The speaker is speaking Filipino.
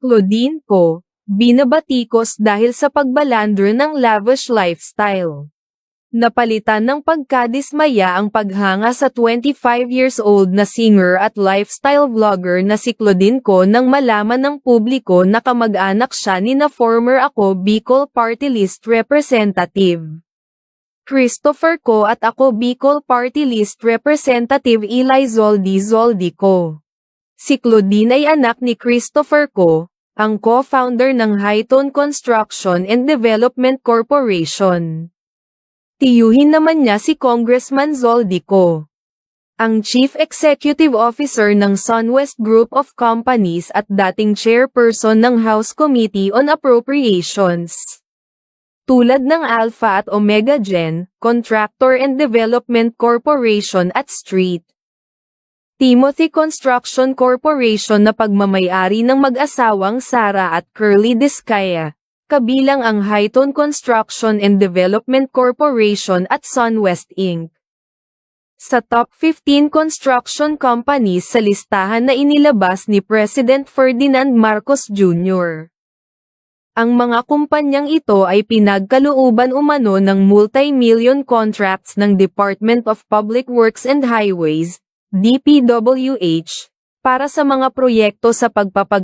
Claudine ko, binabatikos dahil sa pagbalandro ng lavish lifestyle. Napalitan ng pagkadismaya ang paghanga sa 25 years old na singer at lifestyle vlogger na si Claudine ko nang malaman ng publiko na kamag-anak siya ni na former ako Bicol Party List Representative. Christopher ko at ako Bicol Party List Representative Eli Zoldi Zoldi ko. Si Claudine ay anak ni Christopher ko, ang co-founder ng Highton Construction and Development Corporation. Tiyuhin naman niya si Congressman Zoldi ko. Ang Chief Executive Officer ng Sunwest Group of Companies at dating chairperson ng House Committee on Appropriations. Tulad ng Alpha at Omega Gen, Contractor and Development Corporation at Street. Timothy Construction Corporation na pagmamayari ng mag-asawang Sara at Curly Discaya, kabilang ang Highton Construction and Development Corporation at Sunwest Inc. Sa top 15 construction companies sa listahan na inilabas ni President Ferdinand Marcos Jr. Ang mga kumpanyang ito ay pinagkalooban umano ng multi-million contracts ng Department of Public Works and Highways, DPWH, para sa mga proyekto sa pagpapag